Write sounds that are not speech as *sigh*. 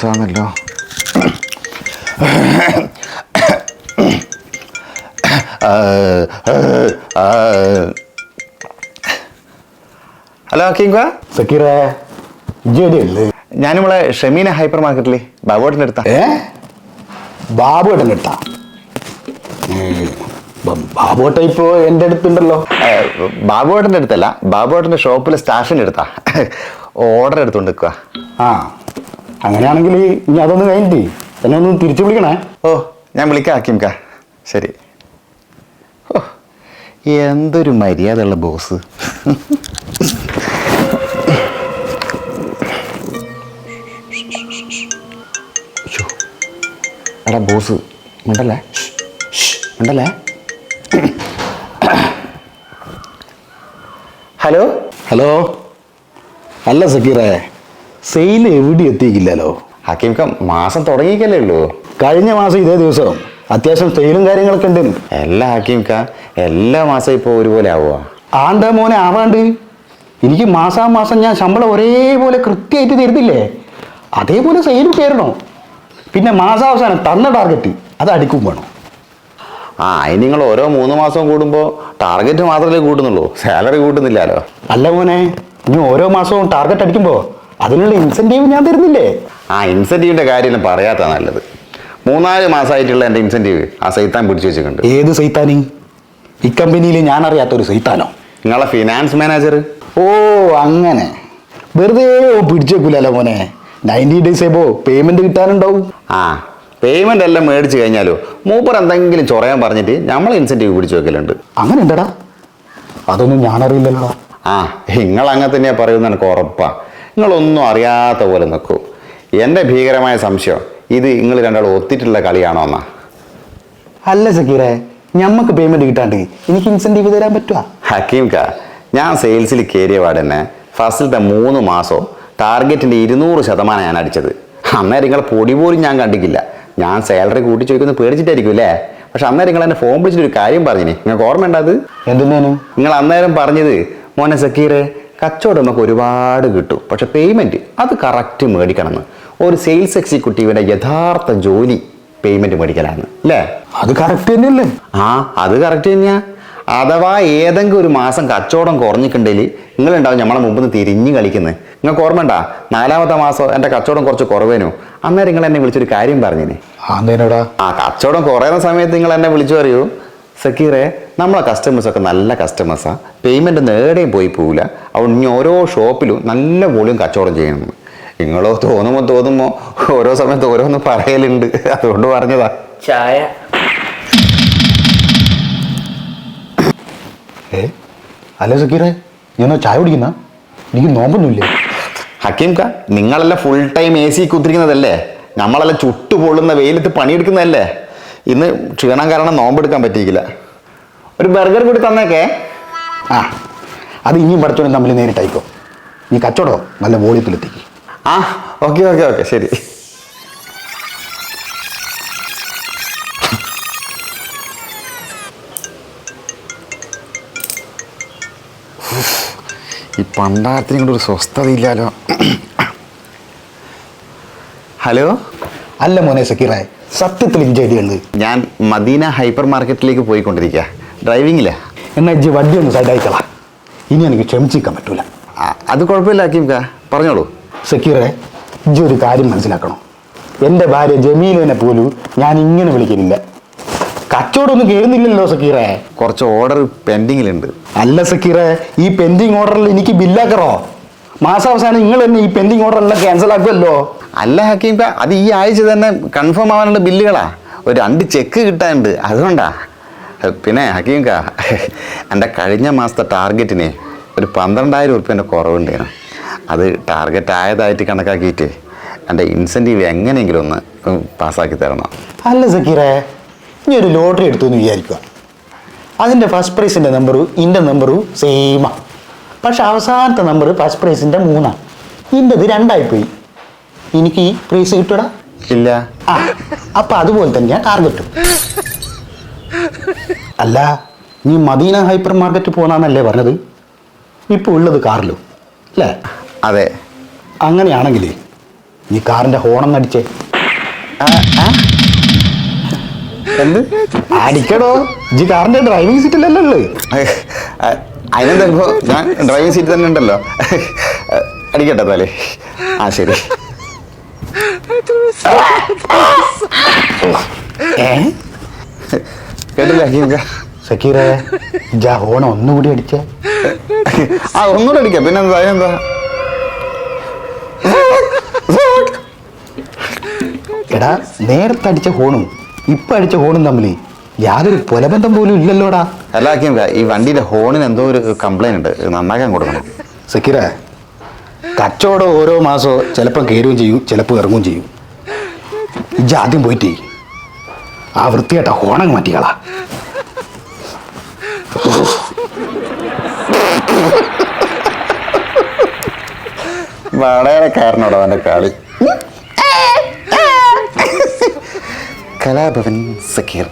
ദിവസമാണല്ലോ hello കിങ്ക സക്കീറേ ഞാൻ നമ്മളെ Shameena hyper മാർക്കറ്റിൽ ബാബുവേട്ടന്റെ അടുത്താ. ഏ? ബാബുവേട്ടന്റെ അടുത്താ? ബാബുവേട്ട ഇപ്പോ എന്റെ അടുത്തുണ്ടല്ലോ. ബാബുവേട്ടന്റെ അടുത്തല്ല ബാബുവേട്ടന്റെ ഷോപ്പിലെ സ്റ്റാഫിന്റെ അടുത്താ. ഓർഡർ എടുത്തുകൊണ്ട് നിൽക്കുക ആ. അങ്ങനെയാണെങ്കിൽ ഇനി അതൊന്ന് കഴിഞ്ഞിട്ട് എന്നെ ഒന്ന് തിരിച്ചു വിളിക്കണേ. ഓ ഞാൻ വിളിക്കാം ഹക്കീംക്ക ശരി. ഓ എന്തൊരു മര്യാദയുള്ള ബോസ്. എടാ ബോസ് മിണ്ടല്ലേ? ഷ്, മിണ്ടല്ലേ? ഹലോ? ഹലോ? അല്ല സക്കീറേ. സെയിൽ എവിടെ എത്തിക്കില്ലല്ലോ ഹക്കീം ഖാൻ മാസം തുടങ്ങിക്കല്ലേ ഉള്ളൂ. കഴിഞ്ഞ മാസം ഇതേ ദിവസം അത്യാവശ്യം സെയിലും കാര്യങ്ങളൊക്കെ ഉണ്ട്. എല്ലാ ഖാൻ എല്ലാ മാസവും ഇപ്പോൾ ഒരുപോലെ ആവുക ആണ്ട മോനെ ആവാണ്ട്. എനിക്ക് മാസാമാസം ഞാൻ ശമ്പളം ഒരേപോലെ കൃത്യമായിട്ട് തരുന്നില്ലേ? അതേപോലെ സെയിലും കയറണോ പിന്നെ മാസാവസാനം തന്ന ടാർഗറ്റ് അത് അടിക്കും വേണം. ആ അതിന് നിങ്ങൾ ഓരോ മൂന്ന് മാസം കൂടുമ്പോൾ ടാർഗറ്റ് മാത്രമല്ലേ കൂട്ടുന്നുള്ളൂ. സാലറി കൂട്ടുന്നില്ലല്ലോ. അല്ല മോനെ ഇനി ഓരോ മാസവും ടാർഗറ്റ് അടിക്കുമ്പോൾ അതിനുള്ള ഇൻസെന്റീവ് ഞാൻ തരുന്നില്ലേ? ആ ഇൻസെന്റീവിന്റെ കാര്യം പറയാത്ത നല്ലത്. മൂന്നാൽ മാസമായിട്ടുള്ള എന്റെ ഇൻസെന്റീവ് ആ സൈത്താൻ പിടിച്ചു വെച്ചിട്ടുണ്ട്. ഏത് സൈത്താനി? ഈ കമ്പനിയിൽ ഞാൻ അറിയാത്തൊരു സൈത്താനോ? നിങ്ങളെ ഫിനാൻസ് മാനേജർ ഓ അങ്ങനെ. വെറുതെ പിടിച്ചേക്കൂലല്ലോ മോനെ. നയന്റി ഡേയ്സ് ആയപ്പോൾ പേയ്മെന്റ് കിട്ടാനുണ്ടാവും. ആ പേയ്മെന്റ് എല്ലാം മേടിച്ച് കഴിഞ്ഞാലോ മൂപ്പർ എന്തെങ്കിലും ചൊറയാൻ പറഞ്ഞിട്ട് നമ്മൾ ഇൻസെന്റീവ് പിടിച്ചു വെക്കലുണ്ട്. അങ്ങനെ ഉണ്ടടാ അതൊന്നും ഞാൻ അറിയില്ലല്ലോടാ ആ നിങ്ങൾ അങ്ങനെ തന്നെയാ പറയുന്നത് എനിക്ക് ഉറപ്പാ. നിങ്ങളൊന്നും അറിയാത്ത പോലെ നിൽക്കൂ. എന്റെ ഭീകരമായ സംശയം ഇത് നിങ്ങൾ രണ്ടാളും ഒത്തിട്ടുള്ള കളിയാണോ എന്നാ? അല്ല സക്കീറെ ഞമ്മക്ക് പേയ്മെന്റ് കിട്ടാണ്ട് എനിക്ക് ഇൻസെന്റീവ് തരാൻ പറ്റുമോ ഹക്കീം കാ ഞാൻ സെയിൽസിൽ കയറിയ പാടന്നെ ഫസ്റ്റിലത്തെ മൂന്ന് മാസം ടാർഗറ്റിന്റെ ഇരുന്നൂറ് ശതമാനം ഞാൻ അടിച്ചത്. അന്നേരം നിങ്ങളെ പൊടി പോലും ഞാൻ കണ്ടിക്കില്ല. ഞാൻ സാലറി കൂട്ടി ചോദിക്കുന്നത് പേടിച്ചിട്ടായിരിക്കും അല്ലേ? പക്ഷെ അന്നേരം നിങ്ങൾ എന്നെ ഫോൺ വിളിച്ചിട്ട് ഒരു കാര്യം പറഞ്ഞിനി. നിങ്ങൾക്ക് ഓർമ്മ അത്? എന്തിനേനു നിങ്ങൾ അന്നേരം പറഞ്ഞത് മോനെ സക്കീറെ കച്ചവടം നമുക്ക് ഒരുപാട് കിട്ടും. പക്ഷെ പേയ്മെന്റ് അത് കറക്റ്റ് മേടിക്കണമെന്ന്. ഒരു സെയിൽസ് എക്സിക്യൂട്ടീവിന്റെ യഥാർത്ഥ ജോലി പേയ്മെന്റ് മേടിക്കലാണ് അല്ലേ? അത് കറക്റ്റ് തന്നെയല്ലേ? ആ അത് കറക്റ്റ് തന്നെയാ. അഥവാ ഏതെങ്കിലും ഒരു മാസം കച്ചവടം കുറഞ്ഞിട്ടുണ്ടെങ്കിൽ നിങ്ങളുണ്ടാവും നമ്മളെ മുമ്പ് നിന്ന് തിരിഞ്ഞ് കളിക്കുന്നത് നിങ്ങൾക്ക് ഓർമ്മണ്ട നാലാമത്തെ മാസം എന്റെ കച്ചവടം കുറച്ച് കുറവേനോ. അന്നേരം നിങ്ങൾ എന്നെ വിളിച്ചൊരു കാര്യം പറഞ്ഞിനി. ആ കച്ചവടം കുറയുന്ന സമയത്ത് നിങ്ങൾ എന്നെ വിളിച്ചു പറയൂ. സക്കീറെ നമ്മളെ കസ്റ്റമേഴ്സൊക്കെ നല്ല കസ്റ്റമേഴ്സാണ് പേയ്മെന്റ് നേടേയും പോയി പോവില്ല. അതുകൊണ്ട് ഇനി ഓരോ ഷോപ്പിലും നല്ല വോളിയം കച്ചവടം ചെയ്യണം. നിങ്ങളോ തോന്നുമ്പോൾ തോന്നുമ്പോൾ ഓരോ സമയത്ത് ഓരോന്ന് പറയലുണ്ട്. അതുകൊണ്ട് പറഞ്ഞതാ. ചായ. ഏ? അല്ല സക്കീറെ? ഞാൻ ചായ കുടിക്കുന്ന? എനിക്ക് നോമ്പൊന്നുമില്ലേ? ഹക്കീം ക നിങ്ങളെല്ലാം ഫുൾ ടൈം എ സി കുത്തിരിക്കുന്നതല്ലേ? നമ്മളെല്ലാം ചുട്ടു പൊള്ളുന്ന വെയിലത്ത് പണിയെടുക്കുന്നതല്ലേ? ഇന്ന് ക്ഷീണം കാരണം നോമ്പെടുക്കാൻ പറ്റിയില്ല ഒരു ബർഗർ കൂടി തന്നേക്കേ. ആ അത് ഇനിയും പഠിച്ചോണ്ട് തമ്മിൽ നേരിട്ടായിക്കോ നീ കച്ചവടോ നല്ല വോളിയത്തിലെത്തിക്ക് ആ ഓക്കെ ഓക്കെ ഓക്കെ ശരി. ഈ പണ്ടാരത്തിനും കൂടെ ഒരു സ്വസ്ഥതയില്ലാലോ. ഹലോ? അല്ല മോനെ സക്കീറെ സത്യത്തിൽ ഇഞ്ചടിയുണ്ട് ഞാൻ മദീന ഹൈപ്പർ മാർക്കറ്റിലേക്ക് പോയിക്കൊണ്ടിരിക്കുക ഡ്രൈവിങ്ങില്ല എന്നാ ഇജ്ജ് വണ്ടി ഒന്ന് സൈഡായിക്കളാ ഇനി എനിക്ക് ക്ഷമിച്ചിരിക്കാൻ പറ്റൂല. അത് കുഴപ്പമില്ല ഹക്കീംക്ക പറഞ്ഞോളൂ. സക്കീറെ ഇജ്ജ് ഒരു കാര്യം മനസ്സിലാക്കണം. എന്റെ ഭാര്യ ജമീലിനെ പോലും ഞാൻ ഇങ്ങനെ വിളിക്കുന്നില്ല കച്ചവടമൊന്നും കയറുന്നില്ലല്ലോ സക്കീറെ. കുറച്ച് ഓർഡർ പെൻഡിങ്ങിലുണ്ട് അല്ല സക്കീറെ ഈ പെൻഡിങ് ഓർഡറിൽ എനിക്ക് ബില്ലാക്കറോ മാസാവസാനം നിങ്ങൾ തന്നെ ഈ പെൻഡിങ് ഓർഡർ എല്ലാം ക്യാൻസൽ ആക്കുമല്ലോ അല്ല ഹക്കീംക്ക അത് ഈ ആഴ്ച തന്നെ കൺഫേം ആവാനുള്ള ബില്ലുകളാ. ഒരു രണ്ട് ചെക്ക് കിട്ടാനുണ്ട്. അതുകൊണ്ടാ. പിന്നെ ഹക്കീം കാ എന്റെ കഴിഞ്ഞ മാസത്തെ ടാർഗറ്റിന് ഒരു പന്ത്രണ്ടായിരം ഉറുപ്പ്യന്റെ കുറവുണ്ടായിരുന്നു. അത് ടാർഗറ്റ് ആയതായിട്ട് കണക്കാക്കിയിട്ട് എന്റെ ഇൻസെന്റീവ് എങ്ങനെയെങ്കിലും ഒന്ന് പാസ്സാക്കി തരണം. അല്ല സക്കീറെ ഇനി ഒരു ലോട്ടറി എടുത്തു എന്ന് വിചാരിക്കുക അതിന്റെ ഫസ്റ്റ് പ്രൈസിന്റെ നമ്പറും ഇന്റെ നമ്പറും സെയിമാണ് പക്ഷെ അവസാനത്തെ നമ്പർ ഫസ്റ്റ് പ്രൈസിന്റെ മൂന്നാണ് ഇന്റെത് രണ്ടായിപ്പോയി. എനിക്ക് ഈ പ്രൈസ് കിട്ടൂടാ ഇല്ല. ആ അപ്പൊ അതുപോലെ തന്നെയാ ടാർഗറ്റും അല്ല നീ മദീന ഹൈപ്പർ മാർക്കറ്റ് പോകാന്നല്ലേ പറഞ്ഞത്? ഇപ്പോൾ ഉള്ളത് കാറിലും അല്ലേ? അതെ. അങ്ങനെയാണെങ്കിൽ നീ കാറിന്റെ ഹോണം അടിച്ചേ? എന്ത്? അടിക്കടോ. ജി കാറിന്റെ ഡ്രൈവിംഗ് സീറ്റിലല്ലേ ഉള്ളത് അതിനെന്താ ഞാൻ ഡ്രൈവിംഗ് സീറ്റ് തന്നെ ഉണ്ടല്ലോ. അടിക്കട്ടെ താലേ ആ ശരി. *laughs* കേട്ടില്ല? സക്കീറെ ഹോണം ഒന്നുകൂടി അടിച്ച. ആ ഒന്നുകൂടി അടിക്കാം. പിന്നെ എന്താ എടാ നേരത്തെ അടിച്ച ഹോണും ഇപ്പൊ അടിച്ച ഹോണും തമ്മിൽ യാതൊരു പുലബന്ധം പോലും ഇല്ലല്ലോടാ. അല്ല ഈ വണ്ടിയുടെ ഹോണിന് എന്തോ ഒരു കംപ്ലൈന്റ് ഉണ്ട്. നന്നാക്കാൻ കൊടുക്കണം. സക്കീറ കച്ചവടം ഓരോ മാസവും ചിലപ്പം കയറുകയും ചെയ്യും ചിലപ്പോൾ ഇറങ്ങുകയും ചെയ്യും. ഇജ്ജ് ആദ്യം പോയിട്ടേ ആ വൃത്തിയായിട്ട ഹോണങ് മാറ്റിക്കളാ വാടകക്കാരനോടോ അവന്റെ കളി. കലാഭവൻ സക്കീർ.